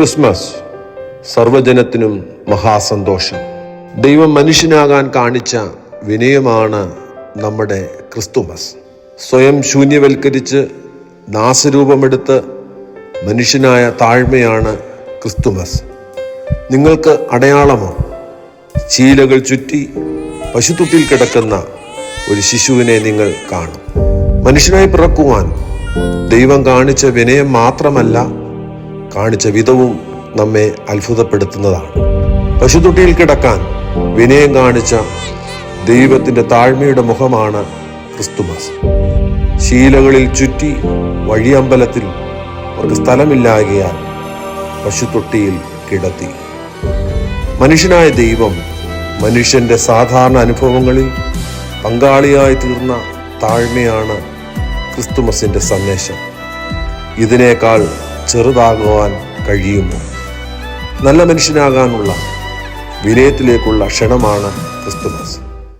Christmas സർവജനത്തിനും മഹാസന്തോഷം. ദൈവം മനുഷ്യനാകാൻ കാണിച്ച വിനയമാണ് നമ്മുടെ ക്രിസ്തുമസ്. സ്വയം ശൂന്യവൽക്കരിച്ച് നാസരൂപമെടുത്ത് മനുഷ്യനായ താഴ്മയാണ് ക്രിസ്തുമസ്. നിങ്ങൾക്ക് അടയാളമോ? ചീലകൾ ചുറ്റി പശുത്തൊട്ടിൽ കിടക്കുന്ന ഒരു ശിശുവിനെ നിങ്ങൾ കാണും. മനുഷ്യനായി പിറക്കുവാൻ ദൈവം കാണിച്ച വിനയം മാത്രമല്ല കാണിച്ച വിധവും നമ്മെ അത്ഭുതപ്പെടുത്തുന്നതാണ്. പശുത്തൊട്ടിയിൽ കിടക്കാൻ വിനയം കാണിച്ച ദൈവത്തിന്റെ താഴ്മയുടെ മുഖമാണ് ക്രിസ്തുമസ്. ശീലകളിൽ ചുറ്റി വഴിയമ്പലത്തിൽ അവർക്ക് സ്ഥലമില്ലായകയാൽ പശുത്തൊട്ടിയിൽ കിടത്തി. മനുഷ്യനായ ദൈവം മനുഷ്യന്റെ സാധാരണ അനുഭവങ്ങളിൽ പങ്കാളിയായി തീർന്ന താഴ്മയാണ് ക്രിസ്തുമസിന്റെ സന്ദേശം. ഇതിനേക്കാൾ ചെറുതാകുവാൻ കഴിയുമോ? നല്ല മനുഷ്യനാകാനുള്ള വിനയത്തിലേക്കുള്ള ക്ഷണമാണ് ക്രിസ്തുമസ്.